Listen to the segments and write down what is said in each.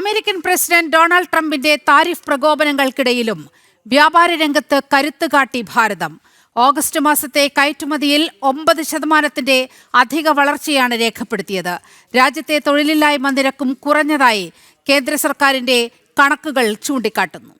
American president Donald ട്രംപിന്റെ tariff പ്രകോപനങ്ങൾക്കിടയിലും വ്യാപാര രംഗത്ത് കരുത്ത് കാട്ടി ഭാരതം. ഓഗസ്റ്റ് മാസത്തെ കയറ്റുമതിയിൽ ഒമ്പത് ശതമാനത്തിന്റെ അധിക വളർച്ചയാണ് രേഖപ്പെടുത്തിയത്. രാജ്യത്തെ തൊഴിലില്ലായ്മ നിരക്കും കുറഞ്ഞതായി കേന്ദ്ര സർക്കാരിന്റെ കണക്കുകൾ ചൂണ്ടിക്കാട്ടുന്നു.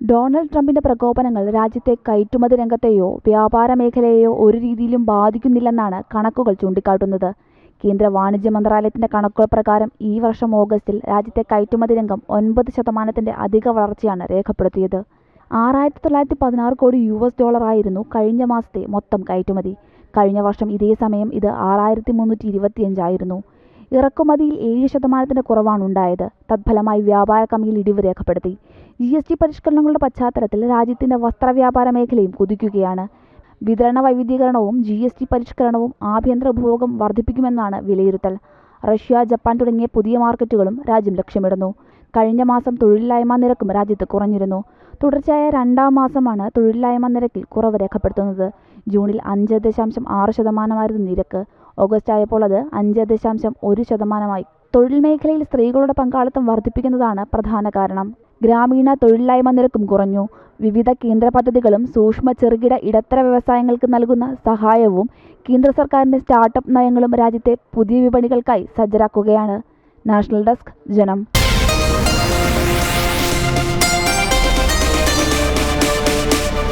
ഡൊണാൾഡ് ട്രംപിന്റെ പ്രകോപനങ്ങൾ രാജ്യത്തെ കയറ്റുമതി രംഗത്തെയോ വ്യാപാര മേഖലയെയോ ഒരു രീതിയിലും ബാധിക്കുന്നില്ലെന്നാണ് കണക്കുകൾ ചൂണ്ടിക്കാട്ടുന്നത്. കേന്ദ്ര വാണിജ്യ മന്ത്രാലയത്തിന്റെ കണക്കുകൾ പ്രകാരം ഈ വർഷം ഓഗസ്റ്റിൽ രാജ്യത്തെ കയറ്റുമതി രംഗം ഒൻപത് ശതമാനത്തിന്റെ അധിക വളർച്ചയാണ് രേഖപ്പെടുത്തിയത്. ആറായിരത്തി തൊള്ളായിരത്തി പതിനാറ് കോടി യു എസ് ഡോളറായിരുന്നു കഴിഞ്ഞ മാസത്തെ മൊത്തം കയറ്റുമതി. കഴിഞ്ഞ വർഷം ഇതേ സമയം ഇത് ആറായിരത്തി മുന്നൂറ്റി ഇരുപത്തിയഞ്ചായിരുന്നു ഇറക്കുമതിയിൽ ഏഴ് ശതമാനത്തിന്റെ കുറവാണ് ഉണ്ടായത്. തത്ഫലമായി വ്യാപാര കമ്മിയിൽ ഇടിവ് രേഖപ്പെടുത്തി. ജി എസ് ടി പരിഷ്കരണങ്ങളുടെ പശ്ചാത്തലത്തിൽ രാജ്യത്തിന്റെ വസ്ത്രവ്യാപാര മേഖലയും കുതിക്കുകയാണ്. വിതരണ വൈവിധ്യീകരണവും ജി എസ് ടി പരിഷ്കരണവും ആഭ്യന്തര ഉപഭോഗം വർദ്ധിപ്പിക്കുമെന്നാണ് വിലയിരുത്തൽ. റഷ്യ ജപ്പാൻ തുടങ്ങിയ പുതിയ മാർക്കറ്റുകളും രാജ്യം ലക്ഷ്യമിടുന്നു. കഴിഞ്ഞ മാസം തൊഴിലില്ലായ്മ നിരക്കും രാജ്യത്ത് കുറഞ്ഞിരുന്നു. തുടർച്ചയായ രണ്ടാം മാസമാണ് തൊഴിലില്ലായ്മ നിരക്കിൽ കുറവ് രേഖപ്പെടുത്തുന്നത്. ജൂണിൽ അഞ്ച് ദശാംശം ആറ് ശതമാനമായിരുന്നു നിരക്ക്. ഓഗസ്റ്റ് ആയപ്പോൾ അത് അഞ്ച് ദശാംശം ഒരു ശതമാനമായി തൊഴിൽ മേഖലയിൽ സ്ത്രീകളുടെ പങ്കാളിത്തം വർദ്ധിപ്പിക്കുന്നതാണ് പ്രധാന കാരണം. ഗ്രാമീണ തൊഴിലില്ലായ്മ നിരക്കും കുറഞ്ഞു. വിവിധ കേന്ദ്ര പദ്ധതികളും സൂക്ഷ്മ ചെറുകിട ഇടത്തര വ്യവസായങ്ങൾക്ക് നൽകുന്ന സഹായവും കേന്ദ്ര സർക്കാരിന്റെ സ്റ്റാർട്ടപ്പ് നയങ്ങളും രാജ്യത്തെ പുതിയ വിപണികൾക്കായി സജ്ജരാക്കുകയാണ്. നാഷണൽ ഡെസ്ക് ജനം.